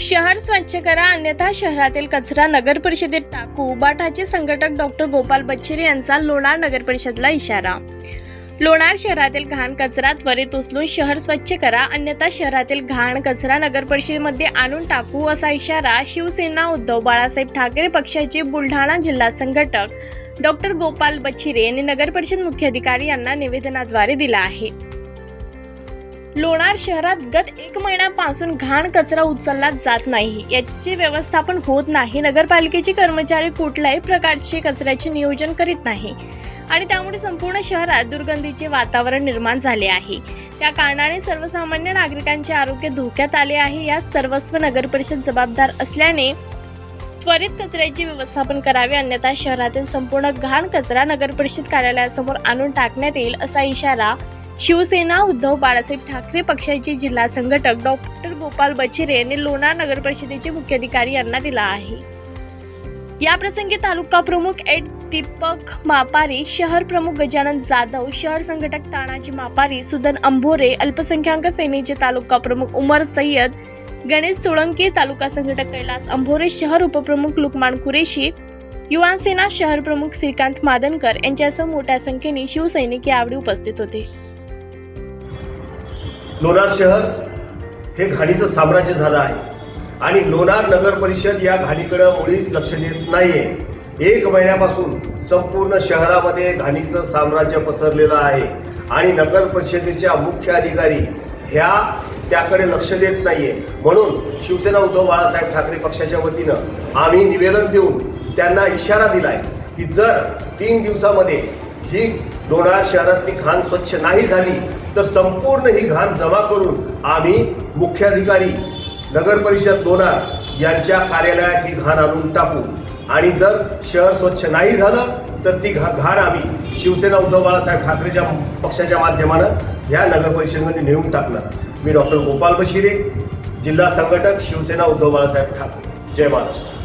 शहर स्वच्छ करा अन्यथा शहरातील कचरा नगर परिषदेत टाकू. उबाठाचे संघटक डॉक्टर गोपाल बच्छिरे यांचा लोणार नगर परिषदला इशारा. लोणार शहरातील घाण कचरा त्वरित उचलून शहर स्वच्छ करा अन्यथा शहरातील घाण कचरा नगर परिषदेमध्ये आणून टाकू असा इशारा शिवसेना उद्धव बाळासाहेब ठाकरे पक्षाचे बुलढाणा जिल्हा संघटक डॉक्टर गोपाल बच्छिरे यांनी नगर परिषद मुख्याधिकारी यांना निवेदनाद्वारे दिला आहे. लोणार शहरात गत एक महिन्यापासून घाण कचरा उचलला जात नाही. याचे व्यवस्थापन होत नाही. नगरपालिकेचे कर्मचारी कुठल्याही प्रकारचे कचऱ्याचे नियोजन करीत नाही. आणि त्यामुळे संपूर्ण शहरात दुर्गंधीचे वातावरण निर्माण झाले आहे. त्या कारणाने सर्वसामान्य नागरिकांचे आरोग्य धोक्यात आले आहे. यात सर्वस्व नगर परिषद जबाबदार असल्याने त्वरित कचऱ्याचे व्यवस्थापन करावे अन्यथा शहरातील संपूर्ण घाण कचरा नगर परिषद कार्यालयासमोर आणून टाकण्यात येईल असा इशारा शिवसेना उद्धव बाळासाहेब ठाकरे पक्षाचे जिल्हा संघटक डॉक्टर गोपाल बचिरे यांनी लोणार नगर परिषदेचे मुख्याधिकारी यांना दिला आहे. या प्रसंगी तालुका प्रमुख एड दीपक मापारी शहर प्रमुख गजानन जाधव शहर संघटक तानाजी मापारी सुदन अंभोरे अल्पसंख्याक सेनेचे तालुका प्रमुख उमर सय्यद गणेश सोळंकी तालुका संघटक कैलास अंभोरे शहर उपप्रमुख लुकमान कुरेशी युवासेना शहर प्रमुख श्रीकांत मादनकर यांच्यासह मोठ्या संख्येने शिवसैनिक यावेळी उपस्थित होते. लोणार शहर हे घाणीचं साम्राज्य झालं आहे. आणि लोणार नगर परिषद या घाणीकडं मुळीच लक्ष देत नाहीये. एक महिन्यापासून संपूर्ण शहरामध्ये घाणीचं साम्राज्य पसरलेलं आहे. आणि नगर परिषदेच्या मुख्य अधिकारी ह्या त्याकडे लक्ष देत नाहीये. म्हणून शिवसेना उद्धव बाळासाहेब ठाकरे पक्षाच्या वतीनं आम्ही निवेदन देऊन त्यांना इशारा दिलाय की जर तीन दिवसामध्ये ही लोणार शहरातली घाण स्वच्छ नाही झाली तर संपूर्ण ही घाण जमा करून आम्ही मुख्याधिकारी नगर परिषद लोणार यांच्या कार्यालयात ही घाण आणून टाकू. आणि जर शहर स्वच्छ नाही झालं तर ती घा घाण आम्ही शिवसेना उद्धव बाळासाहेब ठाकरेच्या पक्षाच्या माध्यमानं ह्या नगर परिषदेमध्ये नेऊन टाकणार. मी डॉक्टर गोपाल बशिरे जिल्हा संघटक शिवसेना उद्धव बाळासाहेब ठाकरे. जय महाराष्ट्र.